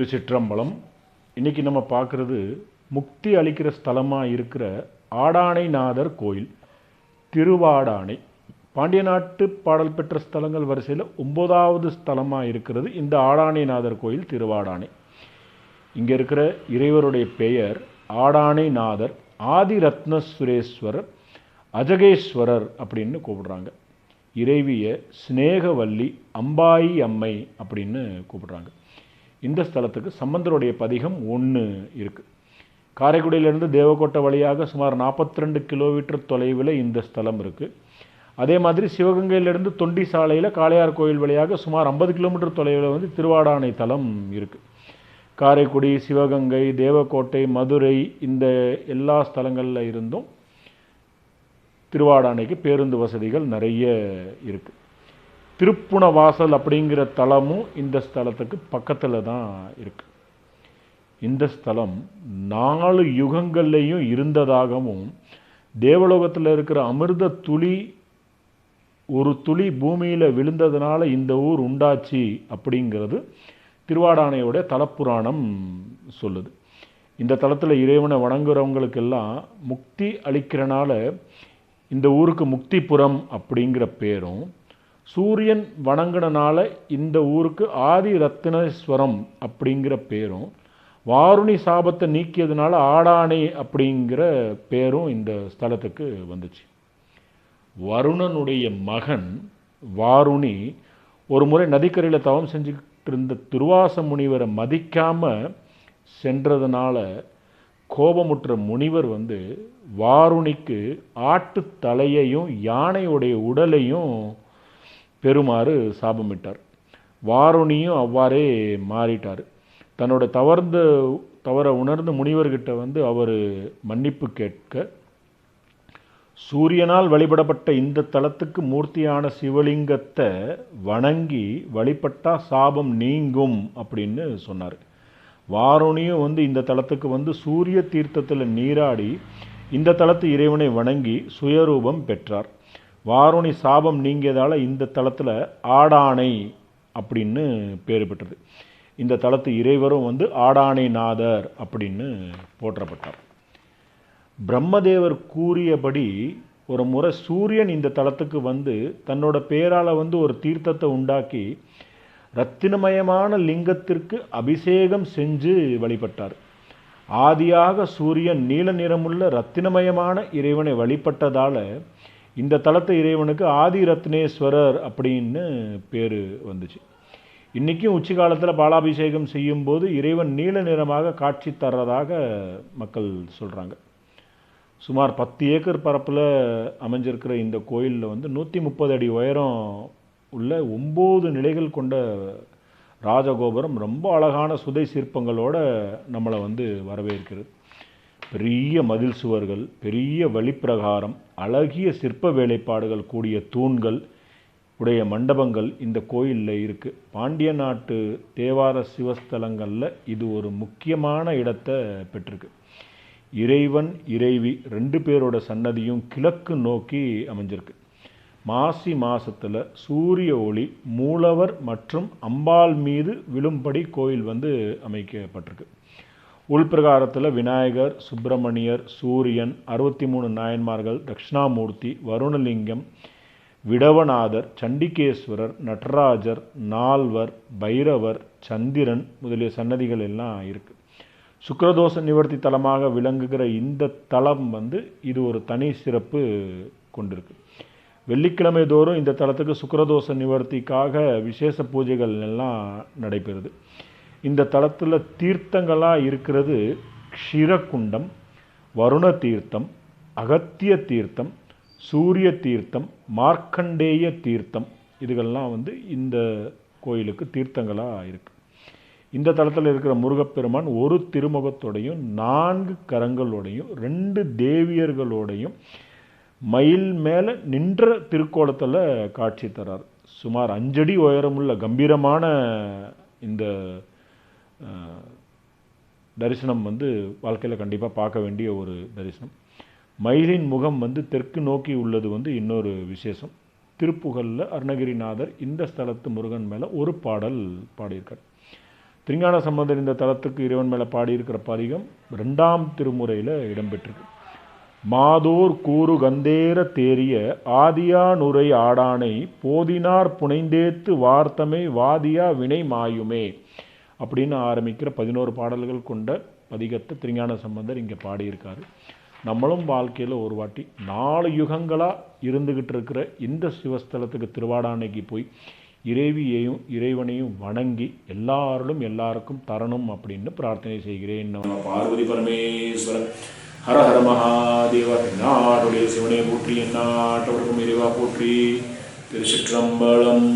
திருச்சிற்றம்பலம். இன்னைக்கு நம்ம பார்க்குறது முக்தி அளிக்கிற ஸ்தலமாக இருக்கிற ஆடானைநாதர் கோயில் திருவாடானை. பாண்டிய நாட்டு பாடல் பெற்ற ஸ்தலங்கள் வரிசையில் ஒம்பதாவது ஸ்தலமாக இருக்கிறது இந்த ஆடானைநாதர் கோயில் திருவாடானை. இங்கே இருக்கிற இறைவருடைய பெயர் ஆடானைநாதர் ஆதிரத்ன சுரேஸ்வரர் அஜகேஸ்வரர் அப்படின்னு கூப்பிடுறாங்க. இறைவிய ஸ்நேகவல்லி அம்பாயி அம்மை அப்படின்னு கூப்பிடுறாங்க. இந்த ஸ்தலத்துக்கு சம்பந்தருடைய பதிகம் ஒன்று இருக்குது காரைக்குடியிலேருந்து தேவக்கோட்டை வழியாக சுமார் நாற்பத்தி ரெண்டு கிலோமீட்டர் தொலைவில் இந்த ஸ்தலம் இருக்குது அதே மாதிரி சிவகங்கையிலேருந்து தொண்டி சாலையில் காளையார் கோயில் வழியாக சுமார் ஐம்பது கிலோமீட்டர் தொலைவில் வந்து திருவாடானை தலம் இருக்குது காரைக்குடி சிவகங்கை தேவக்கோட்டை மதுரை இந்த எல்லா ஸ்தலங்களில் இருந்தும் திருவாடானைக்கு பேருந்து வசதிகள் நிறைய இருக்குது திருப்புணவாசல் அப்படிங்கிற தலமும் இந்த ஸ்தலத்துக்கு பக்கத்தில் தான் இருக்குது இந்த ஸ்தலம் நாலு யுகங்கள்லேயும் இருந்ததாகவும் தேவலோகத்தில் இருக்கிற அமிர்த துளி ஒரு துளி பூமியில் விழுந்ததுனால இந்த ஊர் உண்டாச்சு அப்படிங்கிறது திருவாடானையோட தலப்புராணம் சொல்லுது. இந்த தலத்தில் இறைவனை வணங்குறவங்களுக்கெல்லாம் முக்தி அளிக்கிறனால இந்த ஊருக்கு முக்திபுரம் அப்படிங்கிற பேரும் சூரியன் வணங்கினால இந்த ஊருக்கு ஆதி ரத்தினேஸ்வரம் அப்படிங்கிற பேரும் வாருணி சாபத்தை நீக்கியதுனால ஆடானை அப்படிங்கிற பேரும் இந்த ஸ்தலத்துக்கு வந்துச்சு. வருணனுடைய மகன் வாருணி ஒரு முறை நதிக்கரையில் தவம் செஞ்சுக்கிட்டு இருந்த துர்வாச முனிவரை மதிக்காமல் சென்றதுனால கோபமுற்ற முனிவர் வந்து வாருணிக்கு ஆட்டு தலையையும் யானையுடைய உடலையும் பெறுமாறு சாபமிட்டார். வாருணியும் அவ்வாறே மாறிட்டார். தன்னோட தவறுந்த தவற உணர்ந்த முனிவர்கிட்ட வந்து அவர் மன்னிப்பு கேட்க சூரியனால் வழிபடப்பட்ட இந்த தலத்துக்கு மூர்த்தியான சிவலிங்கத்தை வணங்கி வழிபட்டா சாபம் நீங்கும் அப்படின்னு சொன்னார். வாருணியும் வந்து இந்த தலத்துக்கு வந்து சூரிய தீர்த்தத்தில் நீராடி இந்த தலத்து இறைவனை வணங்கி சுயரூபம் பெற்றார். வாருணி சாபம் நீங்கியதால் இந்த தளத்தில் ஆடானை அப்படின்னு பேர் பெற்றது. இந்த தளத்து இறைவரும் வந்து ஆடானை நாதர் அப்படின்னு போற்றப்பட்டார். பிரம்மதேவர் கூறியபடி ஒரு முறை சூரியன் இந்த தளத்துக்கு வந்து தன்னோட பேரால் வந்து ஒரு தீர்த்தத்தை உண்டாக்கி ரத்தினமயமான லிங்கத்திற்கு அபிஷேகம் செஞ்சு வழிபட்டார். ஆதியாக சூரியன் நீல நிறமுள்ள ரத்தினமயமான இறைவனை வழிபட்டதால் இந்த தலத்தை இறைவனுக்கு ஆதி ரத்னேஸ்வரர் அப்படின்னு பேர் வந்துச்சு. இன்றைக்கும் உச்சி காலத்தில் பாலாபிஷேகம் செய்யும்போது இறைவன் நீல நிறமாக காட்சி தர்றதாக மக்கள் சொல்கிறாங்க சுமார் பத்து ஏக்கர் பரப்பில் அமைஞ்சிருக்கிற இந்த கோயிலில் வந்து நூற்றி முப்பது அடி உயரம் உள்ள ஒம்பது நிலைகள் கொண்ட ராஜகோபுரம் ரொம்ப அழகான சுதை சிற்பங்களோடு நம்மளை வந்து வரவேற்கிறது. பெரிய மதில் சுவர்கள் பெரிய வழிப்பிரகாரம் அழகிய சிற்ப வேலைப்பாடுகள் கூடிய தூண்கள் உடைய மண்டபங்கள் இந்த கோயிலில் இருக்குது பாண்டிய நாட்டு தேவார சிவஸ்தலங்களில் இது ஒரு முக்கியமான இடத்தை பெற்றிருக்கு. இறைவன் இறைவி ரெண்டு பேரோட சன்னதியும் கிழக்கு நோக்கி அமைஞ்சிருக்கு. மாசி மாசத்தில் சூரிய ஒளி மூலவர் மற்றும் அம்பாள் மீது விழும்படி கோயில் வந்து அமைக்கப்பட்டிருக்கு. உள்பிரகாரத்தில் விநாயகர் சுப்பிரமணியர் சூரியன் அறுபத்தி மூணு நாயன்மார்கள் தட்சிணாமூர்த்தி வருணலிங்கம் விடவநாதர் சண்டிகேஸ்வரர் நடராஜர் நால்வர் பைரவர் சந்திரன் முதலிய சன்னதிகள் எல்லாம் இருக்குது சுக்கரதோஷ நிவர்த்தி தலமாக விளங்குகிற இந்த தலம் வந்து இது ஒரு தனி சிறப்பு கொண்டிருக்கு. வெள்ளிக்கிழமை தோறும் இந்த தலத்துக்கு சுக்கரதோஷ நிவர்த்திக்காக விசேஷ பூஜைகள் எல்லாம் நடைபெறுது. இந்த தலத்தில் தீர்த்தங்களாக இருக்கிறது க்ஷிரகுண்டம் வருண தீர்த்தம் அகத்திய தீர்த்தம் சூரிய தீர்த்தம் மார்க்கண்டேய தீர்த்தம். இதுகள்லாம் வந்து இந்த கோயிலுக்கு தீர்த்தங்களாக இருக்குது இந்த தளத்தில் இருக்கிற முருகப்பெருமான் ஒரு திருமுகத்தோடையும் நான்கு கரங்களோடையும் ரெண்டு தேவியர்களோடையும் மயில் மேலே நின்ற திருக்கோலத்தில் காட்சி தரார். சுமார் அஞ்சடி உயரமுள்ள கம்பீரமான இந்த தரிசனம் வந்து வாழ்க்கையில் கண்டிப்பாக பார்க்க வேண்டிய ஒரு தரிசனம். மயிலின் முகம் வந்து தெற்கு நோக்கி உள்ளது வந்து இன்னொரு விசேஷம். திருப்புகழில் அருணகிரிநாதர் இந்த ஸ்தலத்து முருகன் மேலே ஒரு பாடல் பாடியிருக்கார். திருஞான சம்பந்தர் இந்த தலத்துக்கு இறைவன் மேலே பாடியிருக்கிற பதிகம் ரெண்டாம் திருமுறையில் இடம்பெற்றிருக்கு. மாதோர் கூறு கந்தேர தேரிய ஆதியானுரை ஆடானை போதினார் புனைந்தேத்து வார்த்தமை வாதியா வினை மாயுமே. அப்படின்னு ஆரம்பிக்கிற பதினோரு பாடல்கள் கொண்ட பதிகத்தை திருஞான சம்பந்தர் இங்கே பாடியிருக்காரு. நம்மளும் வாழ்க்கையில் ஒரு வாட்டி நாலு யுகங்களாக இருந்துக்கிட்டு இருக்கிற இந்த சிவஸ்தலத்துக்கு திருவாடானைக்கு போய் இறைவியையும் இறைவனையும் வணங்கி எல்லாரும் எல்லாருக்கும் தரணும் அப்படின்னு பிரார்த்தனை செய்கிறேன். பார்வதி பரமேஸ்வரன். ஹர ஹர மகாதேவ நாடுடைய சிவனை போற்றி எந்நாட்டவருக்கும் இறைவா போற்றி. திருச்சிற்றம்பலம்